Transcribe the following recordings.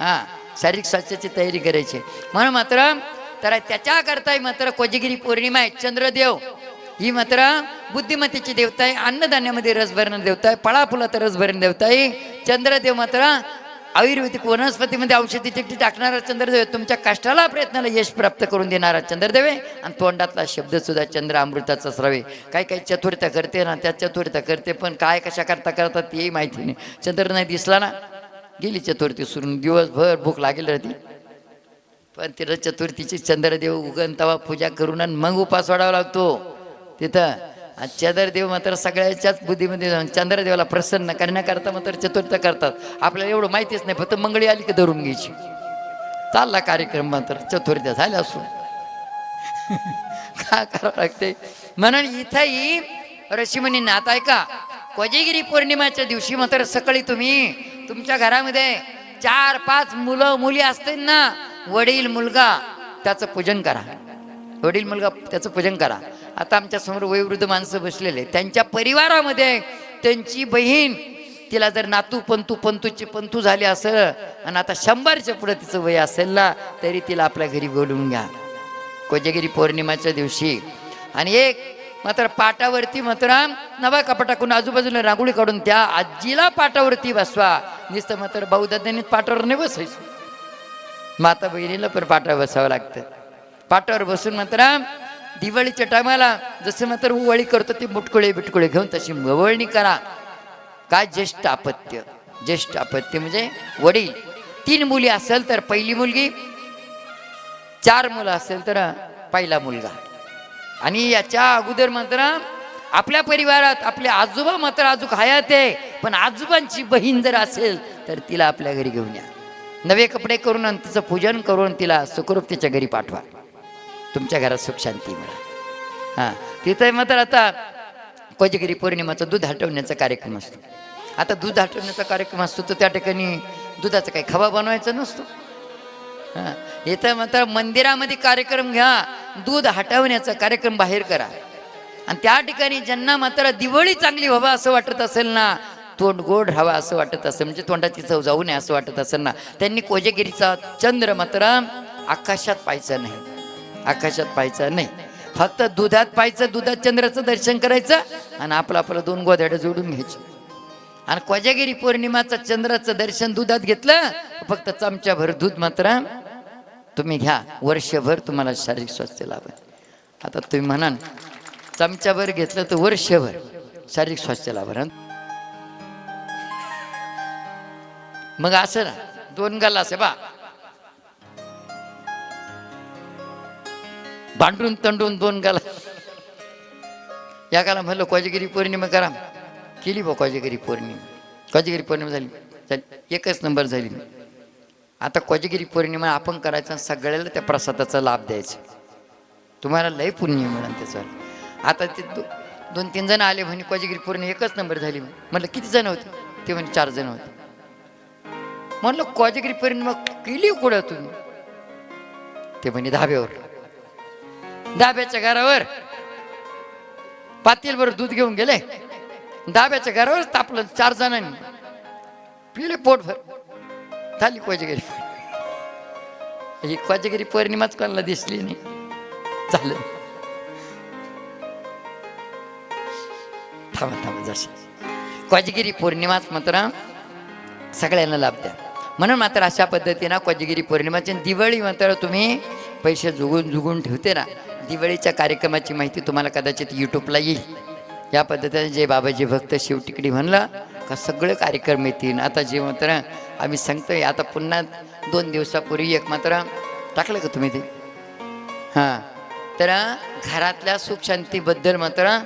हा शारीरिक स्वास्थ्याची तयारी करायची. म्हणून मात्र तर त्याच्याकरता मात्र कोजगिरी पौर्णिमा आहे चंद्रदेव. ही मात्र बुद्धिमत्तेची देवता आहे अन्नधान्यामध्ये रस भरणं देवता आहे फळाफुलात रस भरणं देवता आहे चंद्रदेव मात्र आयुर्वेदिक वनस्पतीमध्ये औषधी चिठ्ठी टाकणारा चंद्रदेव तुमच्या कष्टाला प्रयत्नाला यश प्राप्त करून देणारा चंद्रदेव आहे. आणि तोंडातला शब्द सुद्धा चंद्र अमृताचा स्रावे. काही काही चतुर्थ करते ना त्या चतुर्थ करते पण काय कशा करता करतात तेही माहिती नाही. चंद्र नाही दिसला ना. गेली चतुर्थी सुरून. दिवसभर भूक लागेल राहते पण तिथं चतुर्थीची चंद्रदेव उगन तवा पूजा करून आणि मग उपास वाढावा लागतो. तिथं आणि चंद्रदेव मात्र सगळ्याच्याच बुद्धीमध्ये जाऊन चंद्रदेवाला प्रसन्न करण्याकरता मात्र चतुर्थ करतात. आपल्याला एवढं माहितीच नाही फक्त मंगळी आली की धरून घ्यायची. चालला कार्यक्रम मात्र चतुर्थ्या झाल्या असून. काय करावं लागते म्हणून इथंही ऋषीमुनींना आता ऐका कोजेगिरी पौर्णिमाच्या दिवशी मात्र सकाळी तुम्ही तुमच्या घरामध्ये चार पाच मुलं मुली असतील ना वडील मुलगा त्याचं पूजन करा. वडील मुलगा त्याचं पूजन करा. आता आमच्यासमोर वयोवृद्ध माणसं बसलेले त्यांच्या परिवारामध्ये त्यांची बहीण तिला जर नातू पंतू पंतूची पंतू झाली असं आणि आता शंभरच्या पुढे तिचं वय असेल ना तरी तिला आपल्या घरी बोलवून घ्या. कोजगिरी पौर्णिमाच्या दिवशी. आणि एक मात्र पाटावरती मात्र नवा कपा टाकून आजूबाजूला रांगोळी काढून त्या आजीला पाटावरती बसवा. नुसतं मात्र भाऊदादांनी पाटावर नाही बसायचं. माता बहिणीला पण पाटावर बसावं लागतं. पाटावर बसून मात्र दिवाळीच्या टायमाला जसं मात्र उवाळी करतो ते मुटकुळे बिटकुळे घेऊन तशी मवळणी करा. काय ज्येष्ठ अपत्य ज्येष्ठ अपत्य म्हणजे वडील. तीन मुली असेल तर पहिली मुलगी चार मुलं असेल तर पहिला मुलगा. आणि याच्या अगोदर मात्र आपल्या परिवारात आपले आजोबा मात्र अजून हयात आहे पण आजोबांची बहीण जर असेल तर तिला आपल्या घरी घेऊन या. नवे कपडे करून आणि तिचं पूजन करून तिला सुखरूप तिच्या घरी पाठवा. तुमच्या घरात सुख शांती मिळा. हां तिथं मात्र आता कोजगिरी पौर्णिमाचा दूध हटवण्याचा कार्यक्रम असतो. आता दूध हटवण्याचा कार्यक्रम असतो तर त्या ठिकाणी दुधाचा काही खवा बनवायचा नसतो. हां इथं मात्र मंदिरामध्ये कार्यक्रम घ्या दूध हटवण्याचा कार्यक्रम बाहेर करा. आणि त्या ठिकाणी ज्यांना मात्र दिवाळी चांगली व्हावं असं वाटत असेल ना तोंड गोड राहावा असं वाटत असेल म्हणजे तोंडाची चव जाऊ नये असं वाटत असेल ना त्यांनी कोजेगिरीचा चंद्र मात्र आकाशात पाहायचं नाही. आकाशात पाहायचं नाही. फक्त दुधात पाहायचं दुधात चंद्राचं दर्शन करायचं आणि आपलं आपलं दोन गोधड्या जोडून घ्यायचं. आणि कोजागिरी पौर्णिमाचं चंद्राचं दर्शन दुधात घेतलं फक्त चमच्याभर दूध मात्र तुम्ही घ्या. वर्षभर तुम्हाला शारीरिक स्वास्थ्य लाभ आता तुम्ही म्हणाल चमच्याभर घेतलं तर वर्षभर. शारीरिक स्वास्थ्य लाभेल मग असं ना दोन गाला असे बा. भांडून तंडून दोन गाला या गाला म्हणलं कोजागिरी पौर्णिमा करा. केली बा कोजागिरी पौर्णिमा. कोजागिरी पौर्णिमा झाली. एकच नंबर झाली. आता कोजागिरी पौर्णिमा आपण करायचं सगळ्याला त्या प्रसादाचा लाभ द्यायचा. तुम्हाला लय पुण्य मिळेल त्याचं. आता ते दो दोन तीन जण आले म्हणे कोजागिरी पूर्ण एकच नंबर झाली म्हटलं किती जण होते? ते म्हणे चार जण होते. म्हणलं कोजागिरी पौर्णिमा केली कुठं तुम्ही ते म्हणे धाब्यावर. धाब्याच्या घरावर. पातेलभर दूध घेऊन गेले. धाब्याच्या घरावर तापलं चार जणांनी. पिले पोटभर. झाली कोजागिरी ही कोजागिरी पौर्णिमाच कोणाला दिसली नाही. चालेल थांबा थांबा जशी कोजगिरी पौर्णिमाच मात्र सगळ्यांना लाभ द्या म्हणून मात्र अशा पद्धतीनं कोजगिरी पौर्णिमाची आणि दिवाळी मात्र तुम्ही पैसे जुगून जुगून ठेवते ना. दिवाळीच्या कार्यक्रमाची माहिती तुम्हाला कदाचित यूट्यूबला येईल. या पद्धतीने जे बाबाजी भक्त शिवटिकडी म्हणलं का सगळे कार्यक्रम येतील. आता जे मात्र आम्ही सांगतोय आता पुन्हा दोन दिवसापूर्वी एक मात्र टाकलं का तुम्ही ते? हां. तर घरातल्या सुखशांतीबद्दल मात्र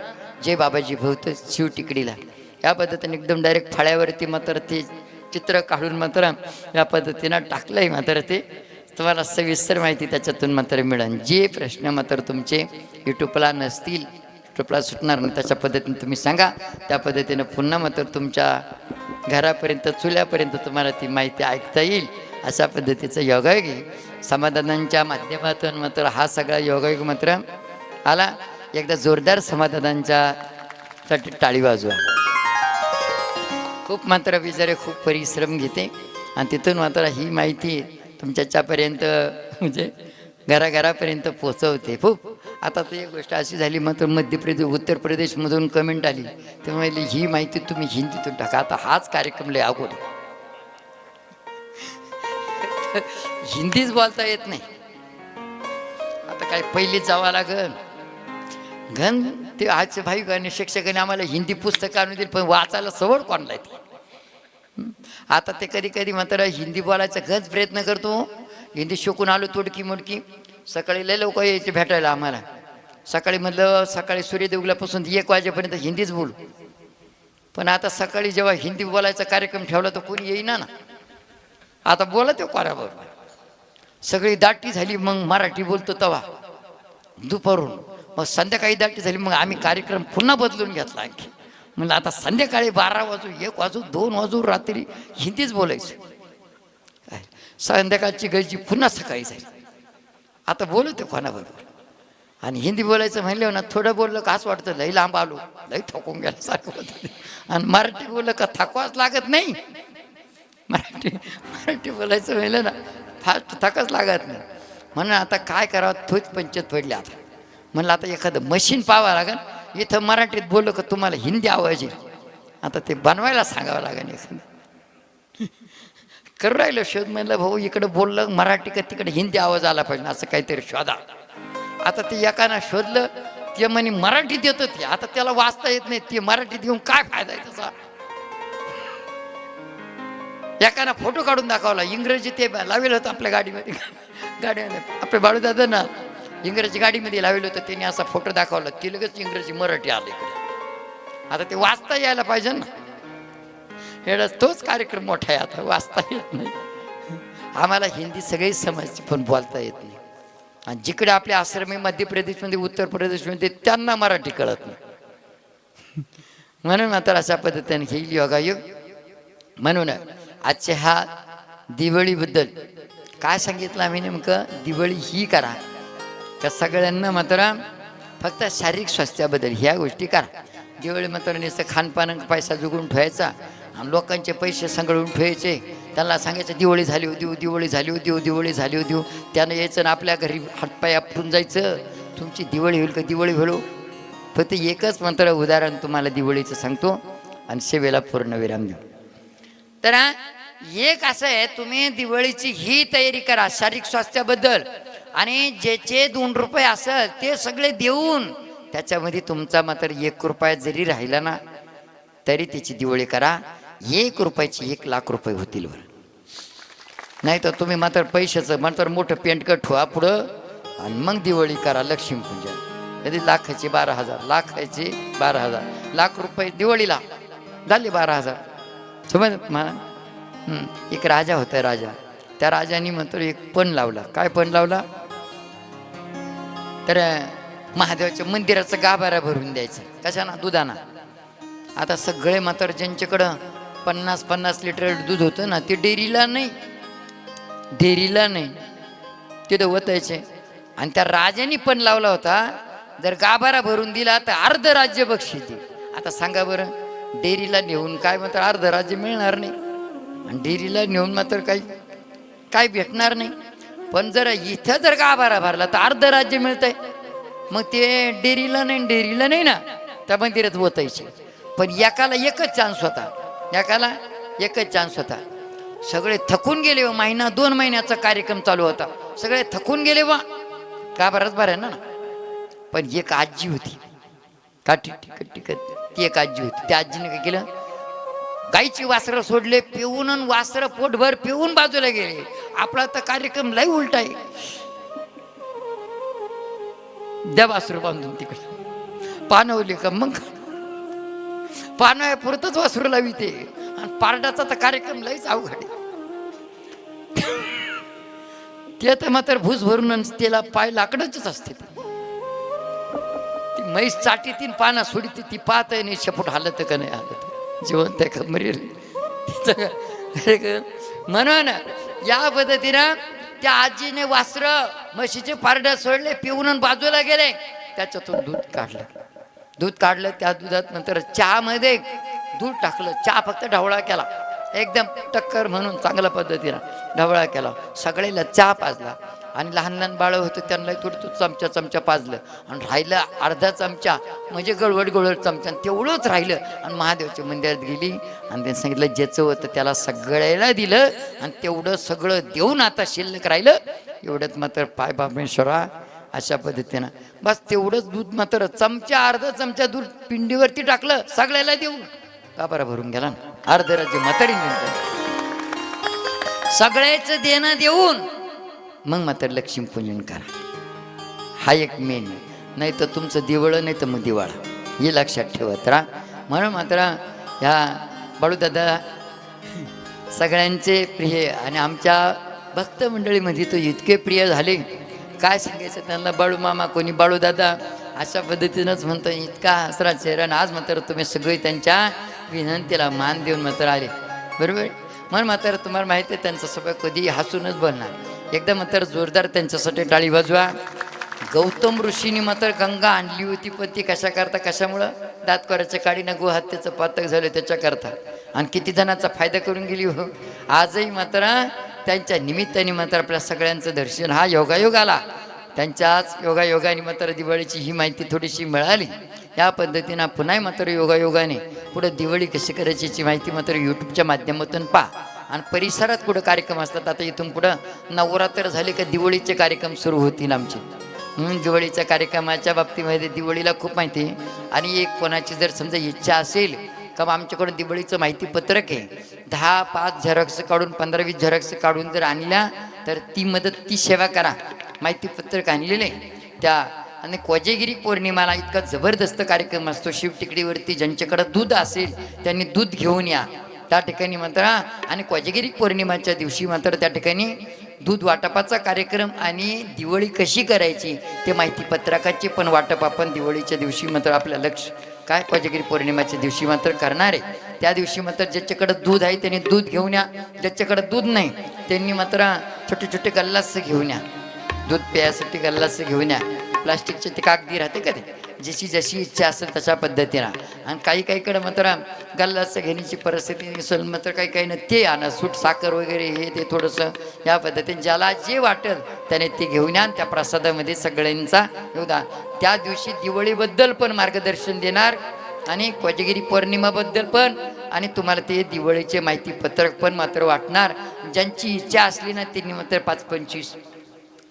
जे बाबाजी भोवते शिव टिकडीला. या पद्धतीने एकदम डायरेक्ट फळ्यावरती मात्र ते चित्र काढून मात्र या पद्धतीनं टाकलंय मात्र ते तुम्हाला सविस्तर माहिती त्याच्यातून मात्र मिळेल जे प्रश्न मात्र तुमचे यूट्यूबला नसतील यूट्यूबला सुटणार नाही त्याच्या पद्धतीने तुम्ही सांगा. त्या पद्धतीनं पुन्हा मात्र तुमच्या घरापर्यंत चुल्यापर्यंत तुम्हाला ती माहिती ऐकता येईल. अशा पद्धतीचं योगायोग समाधानांच्या माध्यमातून मात्र हा सगळा योगायोग मात्र आला. एकदा जोरदार समाधानांच्या साठी टाळी वाजवा. खूप मात्र बिचारे खूप परिश्रम घेते. आणि तिथून मात्र ही माहिती तुमच्याच्यापर्यंत म्हणजे घराघरापर्यंत पोचवते खूप आता तर एक गोष्ट अशी झाली मात्र मध्य प्रदेश उत्तर प्रदेशमधून कमेंट आली. ते म्हणले ही माहिती तुम्ही हिंदीतून टाका. आता हाच कार्यक्रम लय अगोदर हिंदीच बोलता येत नाही. आता काय पहिले जावं लागल. घन ते आजचे भाई आणि शिक्षकांनी आम्हाला हिंदी पुस्तकं आणून दिली पण वाचायला सवड कोणला येते? आता ते कधी कधी मात्र हिंदी बोलायचा घच प्रयत्न करतो. हिंदी शिकून आलो तुडकी मुडकी. सकाळी लय लोक यायचे भेटायला आम्हाला. सकाळी म्हटलं सकाळी सूर्यदेवलापासून एक वाजेपर्यंत हिंदीच बोलू. पण आता सकाळी जेव्हा हिंदी बोलायचा कार्यक्रम ठेवला तर कोणी येईना ना. आता बोला ते कोणाबरोबर सगळी दाटी झाली मग मराठी बोलतो तवा. दुपारून. मग संध्याकाळी दाटी झाली मग आम्ही कार्यक्रम पुन्हा बदलून घेतला आणखी. म्हणलं आता संध्याकाळी बारा वाजू एक वाजू दोन वाजू रात्री हिंदीच बोलायचं. काय? संध्याकाळची गळची पुन्हा सकाळी जाईल आता बोलतो कोणाबरोबर? आणि हिंदी बोलायचं म्हणलं ना थोडं बोललं का असं वाटतं लई लांब आलो लई थकून गेलं सारखं ते. आणि मराठी बोललं का थकवाच लागत नाही? मराठी मराठी बोलायचं म्हणलं ना फास्ट थकच लागत नाही. म्हणून आता काय करावं थोच पंचायत पडली आता. म्हणलं आता एखादं मशीन पाहावं लागेल इथं मराठीत बोललं का तुम्हाला हिंदी आवाज येईल. आता ते बनवायला सांगावं लागेल एखादं. करू राहिलं शोध. म्हणलं भाऊ इकडं बोललं मराठी का तिकडे हिंदी आवाज आला पाहिजे असं काहीतरी शोधा. आता ते एकानं शोधलं ते म्हणे मराठीत येतं ते. आता त्याला वाचता येत नाही. ते मराठीत येऊन काय फायदा आहे त्याचा? एकानं फोटो काढून दाखवला. इंग्रजी ते लावेल होतं आपल्या गाडीमध्ये. गाडीमध्ये. आपल्या बाळूदादा ना इंग्रजी गाडीमध्ये लावलं होतं त्याने असा फोटो दाखवला. ती लगेच इंग्रजी मराठी आलं इकडे. आता ते वाचता यायला पाहिजे ना. एवढा तोच कार्यक्रम मोठा आहे आता वाचता येत नाही. आम्हाला हिंदी सगळी समजते पण बोलता येत नाही. आणि जिकडे आपले आश्रमी मध्य प्रदेशमध्ये उत्तर प्रदेशमध्ये त्यांना मराठी कळत नाही. म्हणून आता अशा पद्धतीने घेईल योगायोग म्हणून आजच्या ह्या दिवाळीबद्दल काय सांगितलं आम्ही नेमकं? दिवाळी ही करा. त्या सगळ्यांना मात्र फक्त शारीरिक स्वास्थ्याबद्दल ह्या गोष्टी करा. दिवाळी मात्र नुसतं खानपान पैसा जुगून ठेवायचा आणि लोकांचे पैसे सांगळून ठेवायचे त्यांना सांगायचं दिवाळी झाली होती देऊ दिवाळी झाली होती देऊ दिवाळी झाली होती देऊ. त्यानं यायचं ना आपल्या घरी हातपाय आपटून जायचं. तुमची दिवाळी होईल का? दिवाळी होईल हो? फक्त एकच मंत्र उदाहरण तुम्हाला दिवाळीचं सांगतो आणि सेवेला पूर्ण विराम देऊ. तर एक असं आहे तुम्ही दिवाळीची ही तयारी करा शारीरिक स्वास्थ्याबद्दल. आणि ज्याचे दोन रुपये असेल ते सगळे देऊन त्याच्यामध्ये तुमचा मात्र एक रुपया जरी राहिला ना तरी त्याची दिवाळी करा. एक रुपयाची एक लाख रुपये होतील बरं. नाही तर तुम्ही मात्र पैशाचं मात्र मोठं पेंटकट ठेवा पुढं आणि मग दिवाळी करा लक्ष्मीपूजन कधी लाखाचे बारा हजार लाखाचे बारा हजार लाख रुपये दिवाळीला. झाले बारा हजार. समज मला एक राजा होता राजा. त्या राजाने म्हणतो एक पण लावला. काय पण लावला? तर महादेवाच्या मंदिराचं गाभारा भरून द्यायचं. कशाना? दुधाना. आता सगळे म्हातार ज्यांच्याकडं पन्नास पन्नास लिटर दूध होतं ना ते डेअरीला नाही. डेअरीला नाही. तिथं ओतायचे आणि त्या राजांनी पण लावला होता. जर गाभारा भरून दिला तर अर्ध राज्य बक्षीस दे. आता सांगा बरं डेअरीला नेऊन काय मात्र अर्ध राज्य मिळणार नाही. आणि डेअरीला नेऊन मात्र काही काय भेटणार नाही. पण जर इथं जर गाभारा भरला तर अर्ध राज्य मिळतंय. मग ते डेरीला नाही डेअरीला नाही ना. त्या मंदिरात ओतायचे. पण एकाला एकच चान्स होता. एकाला एकच चान्स होता. सगळे थकून गेले व महिना दोन महिन्याचा कार्यक्रम चालू होता. सगळे थकून गेले वा का बरंच बरं ना. पण एक आजी होती. काठी टिकट टिकट ती एक आजी होती. त्या आजीने काय केलं? गाईची वासरं सोडले पिऊन अन वासरं पोटभर पिऊन बाजूला गेले. आपला तर कार्यक्रम लय उलट आहे. द्या वासरू बांधून तिकडे. पानवली का? मग पानं पुरतच वासरू लावी ते आणि पारडाचा तर कार्यक्रम लयच अवघड आहे. ते तर मात्र भूस भरून तिला त्याला पाय लाकडच असते. ती म्हैस चाटी तीन पाना ती पाहत आहे नाही शेपूट हालत का नाही हालत. जिवंत आहे का मरेल म्हणून या पद्धतीनं त्या आजीने वासर म्हशीचे पारड्या सोडले पिऊन बाजूला गेले. त्याच्यातून दूध काढलं. दूध काढलं त्या दुधात नंतर चहामध्ये दूध टाकलं. चहा फक्त ढवळा केला. एकदम टक्कर म्हणून चांगल्या पद्धतीनं ढवळा केला. सगळ्याला चहा पाजला. आणि लहान लहान बाळं होतं त्यांना थोडं तू चमचा चमचा पाजलं. आणि राहिलं अर्धा चमचा म्हणजे गळवट गळवट चमचा आणि तेवढंच राहिलं. आणि महादेवाच्या मंदिरात गेली आणि त्यांनी सांगितलं ज्याचं होतं त्याला सगळ्याला दिलं आणि तेवढं सगळं देऊन आता शिल्लक राहिलं. एवढ्यात मात्र पाय बाबेश्वरा अशा पद्धतीनं. बस तेवढंच दूध मात्र चमचा अर्धा चमचा दूध पिंडीवरती टाकलं सगळ्याला देऊन. का बरं भरून गेला अर्ध राज्य म्हातारी सगळ्याचं देणं देऊन मग मात्र लक्ष्मीपूजन करा. हा एक मेन नाही तर तुमचं दिवळं नाही तर मग दिवाळा. हे लक्षात ठेवत राहा. म्हणून मात्र ह्या बाळूदादा सगळ्यांचे प्रिय आणि आमच्या भक्त मंडळीमध्ये तो इतके प्रिय झाले. काय सांगायचं त्यांना? बाळू मामा कोणी? बाळू दादा अशा पद्धतीनंच म्हणतो इतका हसरा चेहरा. आणि आज मात्र तुम्ही सगळे त्यांच्या विनंतीला मान देऊन मात्र आले. बरोबर? म्हणून मात्र तुम्हाला माहिती आहे त्यांचा सगळं कधी हसूनच बोलणार. एकदा मात्र जोरदार त्यांच्यासाठी टाळी वाजवा. गौतम ऋषीने मात्र गंगा आणली होती पण ती कशा करता कशामुळं? दातकोऱ्याच्या काडीनं गोहत्येचं पातक झालं त्याच्याकरता. आणि किती जणांचा फायदा करून गेली हो? आजही मात्र त्यांच्या निमित्ताने मात्र आपल्या सगळ्यांचं दर्शन. हा योगायोग आला. त्यांच्याच योगायोगाने मात्र दिवाळीची ही माहिती थोडीशी मिळाली. या पद्धतीनं पुन्हा मात्र योगायोगाने. पुढं दिवाळी कशी करायची याची माहिती मात्र यूट्यूबच्या माध्यमातून पहा. आणि परिसरात कुठं कार्यक्रम असतात आता इथून पुढं नवरात्र झाले का दिवाळीचे कार्यक्रम सुरू होतील आमचे. दिवाळीच्या कार्यक्रमाच्या बाबतीमध्ये दिवाळीला खूप माहिती आहे. आणि एक कोणाची जर समजा इच्छा असेल का मग आमच्याकडून दिवाळीचं माहिती पत्रक आहे दहा पाच झेरॉक्स काढून पंधरा वीस झेरॉक्स काढून जर आणल्या तर ती मदत ती सेवा करा. माहिती पत्रक आणलेलं आहे. त्या आणि कोजेगिरी पौर्णिमाला इतका जबरदस्त कार्यक्रम असतो. शिवटिकडीवरती ज्यांच्याकडं दूध असेल त्यांनी दूध घेऊन या. त्या ठिकाणी मात्र आणि कोजगिरी पौर्णिमाच्या दिवशी मात्र त्या ठिकाणी दूध वाटपाचा कार्यक्रम आणि दिवाळी कशी करायची ते माहिती पत्रकाचे पण वाटप आपण दिवाळीच्या दिवशी मात्र आपलं लक्ष काय कोजगिरी पौर्णिमाच्या दिवशी मात्र करणार आहे. त्या दिवशी मात्र ज्याच्याकडं दूध आहे त्यांनी दूध घेऊन या ज्याच्याकडं दूध नाही त्यांनी मात्र छोटे छोटे गल्लास घेऊन या. दूध प्यायसाठी गल्लास घेऊन या. प्लास्टिकचे ते कागदी राहते का ते? जशी जशी इच्छा असेल तशा पद्धतीनं. आणि काही काहीकडे मात्र गल्लाचं घेण्याची परिस्थिती असेल मात्र काही काही ना ते आणा सूट साखर वगैरे हे ते थोडंसं या पद्धतीने ज्याला जे वाटेल त्याने ते घेऊन या त्या प्रसादामध्ये सगळ्यांचा योगदान त्या दिवशी दिवाळीबद्दल पण मार्गदर्शन देणार आणि कोजगिरी पौर्णिमाबद्दल पण आणि तुम्हाला ते दिवाळीचे माहिती पत्रक पण मात्र वाटणार. ज्यांची इच्छा असली ना त्यांनी मात्र पाच पंचवीस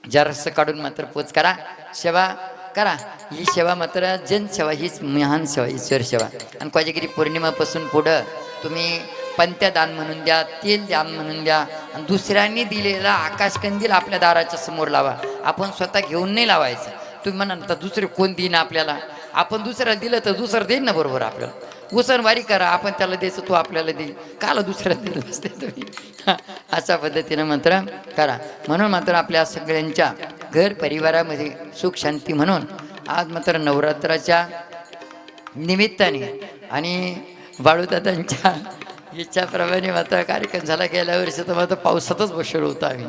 जरासं काढून मात्र पोच करा. सेवा करा. ही सेवा मात्र जनसेवा हीच महान सेवा ईश्वर सेवा. आणि कोजागिरी पौर्णिमापासून पुढं तुम्ही पंत्या दान म्हणून द्या तेल दान म्हणून द्या आणि दुसऱ्यांनी दिलेला आकाशकंदील आपल्या दाराच्या समोर लावा. आपण स्वतः घेऊन नाही लावायचं. तुम्ही म्हणा तर दुसरे कोण देईन आपल्याला? आपण दुसऱ्याला दिलं तर दुसरं देईन ना बरोबर आपल्याला. उसनवारी करा आपण त्याला द्यायचं तो आपल्याला देईल. काला दुसऱ्याला दिलं असते तुम्ही. अशा पद्धतीनं मात्र करा. म्हणून मात्र आपल्या सगळ्यांच्या घर परिवारामध्ये सुख शांती म्हणून आज मात्र नवरात्राच्या निमित्ताने आणि बाळूदादांच्या इच्छाप्रमाणे मात्र कार्यक्रम झाला. गेल्या वर्षी तर मात्र पावसातच बसलो होतो आम्ही.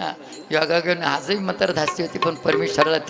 हां योगा घेऊन आजही मात्र धास्ती होती पण परमेश्वराला ती